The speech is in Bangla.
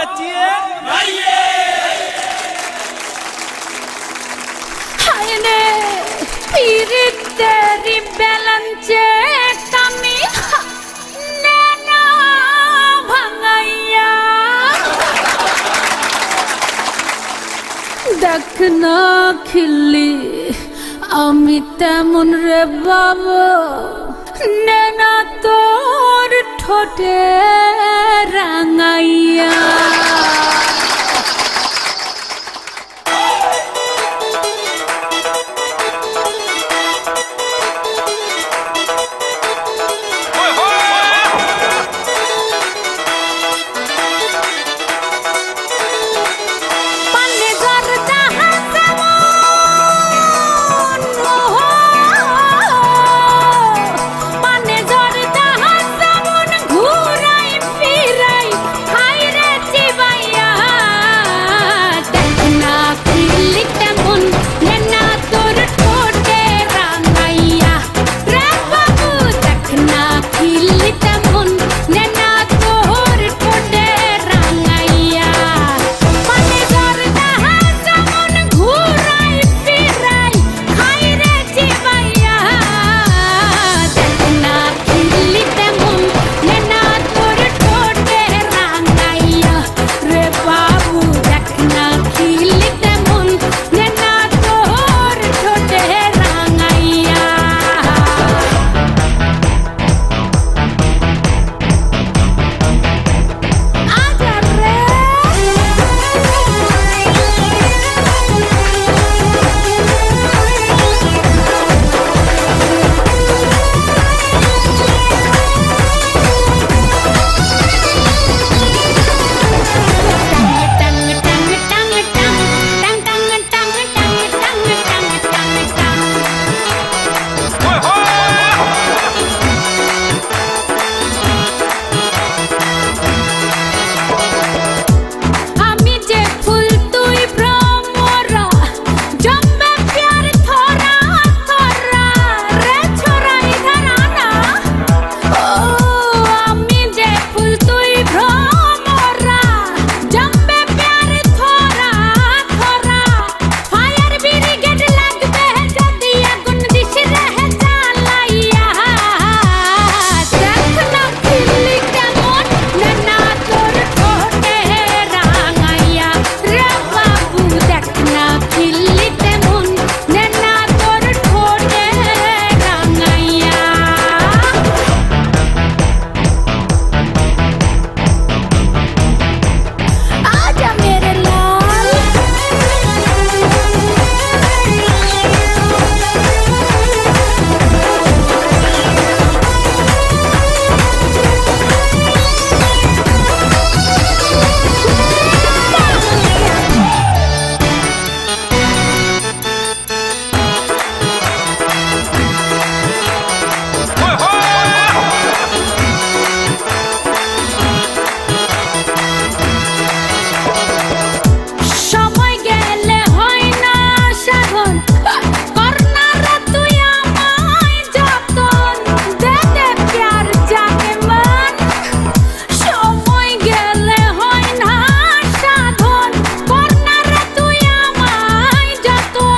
নাচিয়ে। হায়রে পিরিতেরি বেলাঞ্চে কামি। নেনা ভাঙাইয়া। দেখ না খিল্লি, আমি তেমন রে বাবা। নেনা তোর ঠোঁটে